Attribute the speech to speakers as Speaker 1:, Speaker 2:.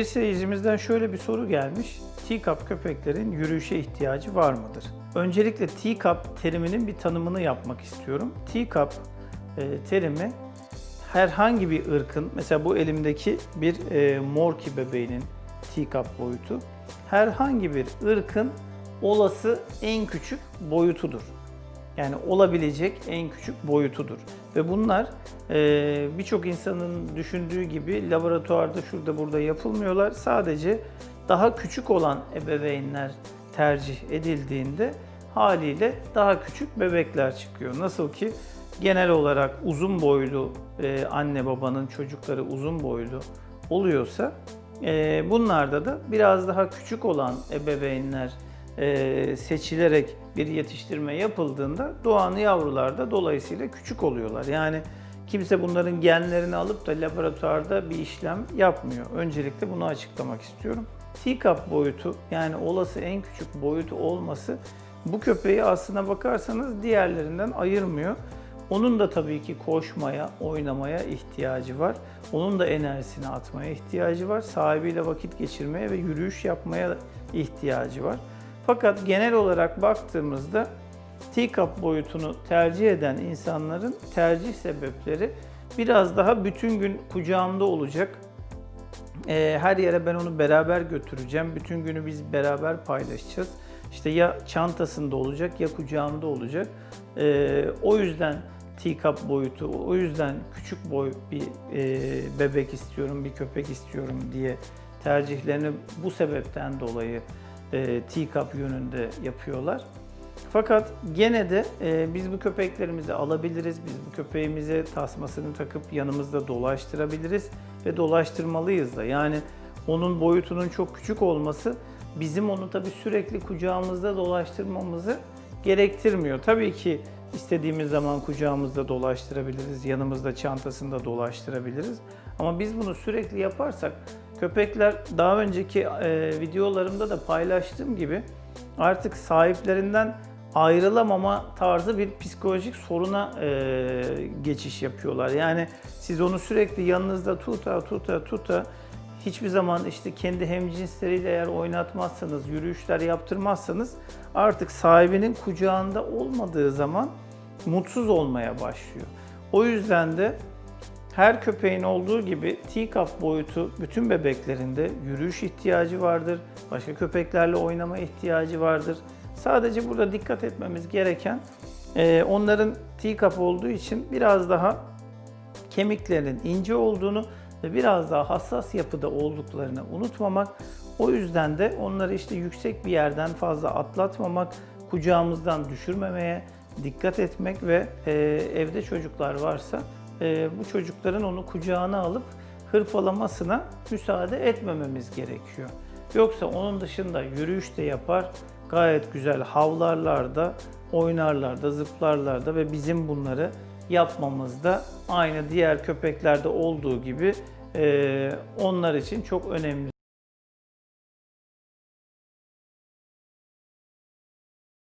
Speaker 1: Bir seyircimizden şöyle bir soru gelmiş. Teacup köpeklerin yürüyüşe ihtiyacı var mıdır? Öncelikle teacup teriminin bir tanımını yapmak istiyorum. Teacup e, terimi herhangi bir ırkın, mesela bu elimdeki bir e, morki bebeğinin teacup boyutu, herhangi bir ırkın olası en küçük boyutudur. Yani olabilecek en küçük boyutudur. Ve bunlar e, birçok insanın düşündüğü gibi laboratuvarda şurada burada yapılmıyorlar. Sadece daha küçük olan ebeveynler tercih edildiğinde haliyle daha küçük bebekler çıkıyor. Nasıl ki genel olarak uzun boylu e, anne babanın çocukları uzun boylu oluyorsa e, bunlarda da biraz daha küçük olan ebeveynler e, seçilerek bir yetiştirme yapıldığında doğan yavrular da dolayısıyla küçük oluyorlar. Yani kimse bunların genlerini alıp da laboratuvarda bir işlem yapmıyor. Öncelikle bunu açıklamak istiyorum. Teacup boyutu yani olası en küçük boyutu olması bu köpeği aslına bakarsanız diğerlerinden ayırmıyor. Onun da tabii ki koşmaya, oynamaya ihtiyacı var. Onun da enerjisini atmaya ihtiyacı var. Sahibiyle vakit geçirmeye ve yürüyüş yapmaya ihtiyacı var. Fakat genel olarak baktığımızda teacup boyutunu tercih eden insanların tercih sebepleri biraz daha bütün gün kucağımda olacak. Ee, her yere ben onu beraber götüreceğim. Bütün günü biz beraber paylaşacağız. İşte ya çantasında olacak ya kucağımda olacak. Ee, o yüzden teacup boyutu, o yüzden küçük boy bir e, bebek istiyorum, bir köpek istiyorum diye tercihlerini bu sebepten dolayı e, teacup yönünde yapıyorlar. Fakat gene de e, biz bu köpeklerimizi alabiliriz, biz bu köpeğimize tasmasını takıp yanımızda dolaştırabiliriz ve dolaştırmalıyız da. Yani onun boyutunun çok küçük olması bizim onu tabii sürekli kucağımızda dolaştırmamızı gerektirmiyor. Tabii ki istediğimiz zaman kucağımızda dolaştırabiliriz, yanımızda çantasında dolaştırabiliriz. Ama biz bunu sürekli yaparsak köpekler daha önceki e, videolarımda da paylaştığım gibi artık sahiplerinden ayrılamama tarzı bir psikolojik soruna e, geçiş yapıyorlar. Yani siz onu sürekli yanınızda tuta tuta tuta hiçbir zaman işte kendi hemcinsleriyle eğer oynatmazsanız, yürüyüşler yaptırmazsanız artık sahibinin kucağında olmadığı zaman mutsuz olmaya başlıyor. O yüzden de her köpeğin olduğu gibi teacup boyutu bütün bebeklerinde yürüyüş ihtiyacı vardır. Başka köpeklerle oynama ihtiyacı vardır. Sadece burada dikkat etmemiz gereken e, onların teacup olduğu için biraz daha kemiklerinin ince olduğunu ve biraz daha hassas yapıda olduklarını unutmamak. O yüzden de onları işte yüksek bir yerden fazla atlatmamak, kucağımızdan düşürmemeye dikkat etmek ve e, evde çocuklar varsa e, bu çocukların onu kucağına alıp hırpalamasına müsaade etmememiz gerekiyor. Yoksa onun dışında yürüyüş de yapar, gayet güzel havlarlar da, oynarlar da, zıplarlar da ve bizim bunları yapmamız da aynı diğer köpeklerde olduğu gibi e, onlar için çok önemli.